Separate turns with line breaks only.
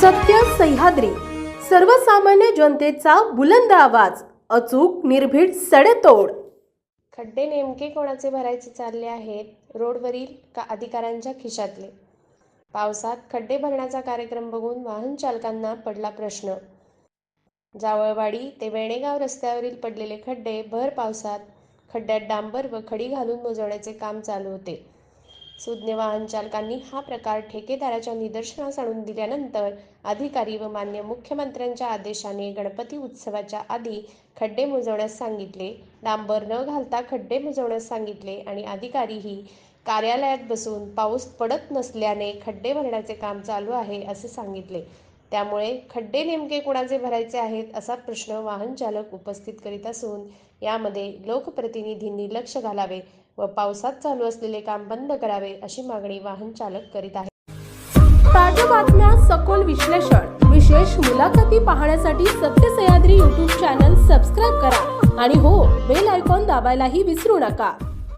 सत्य सह्याद्री. सर्वसामान्य जनतेचा बुलंद आवाज अचूक निर्भीड सडेतोड.
खड्डे नेमके कोणाचे भरायचे चालले आहेत? रोडवरील का अधिकाऱ्यांच्या खिशातले? पावसात खड्डे भरण्याचा कार्यक्रम बघून वाहन चालकांना पडला प्रश्न. जावळवाडी ते वेणेगाव रस्त्यावरील पडलेले खड्डे भर पावसात खड्ड्यात डांबर व खडी घालून मोजवण्याचे काम चालू होते. सुज्ञ वाहन चालकांनी हा प्रकार ठेकेदाराच्या निदर्शनास आणून दिल्यानंतर अधिकारी व मान्य मुख्यमंत्र्यांच्या आदेशाने गणपती उत्सवाच्या आधी खड्डे मुजवण्यास सांगितले. डांबर न घालता खड्डे मुजवण्यास सांगितले आणि अधिकारीही कार्यालयात बसून पाऊस पडत नसल्याने खड्डे भरण्याचे काम चालू आहे असे सांगितले. त्यामुळे खड्डे नेमके कुणाचे भरायचे आहेत असा प्रश्न वाहन चालक उपस्थित करीत असून यामध्ये लोकप्रतिनिधींनी लक्ष घालावे व पावसात चालू असलेले काम बंद करावे अशी मागणी वाहन चालक करीत आहे
ताज्या बातम्या सखोल विश्लेषण विशेष मुलाखती पाहण्यासाठी सत्य सह्याद्री युट्यूब चॅनल सबस्क्राईब करा. आणि हो बेल आयकॉन दाबायलाही विसरू नका.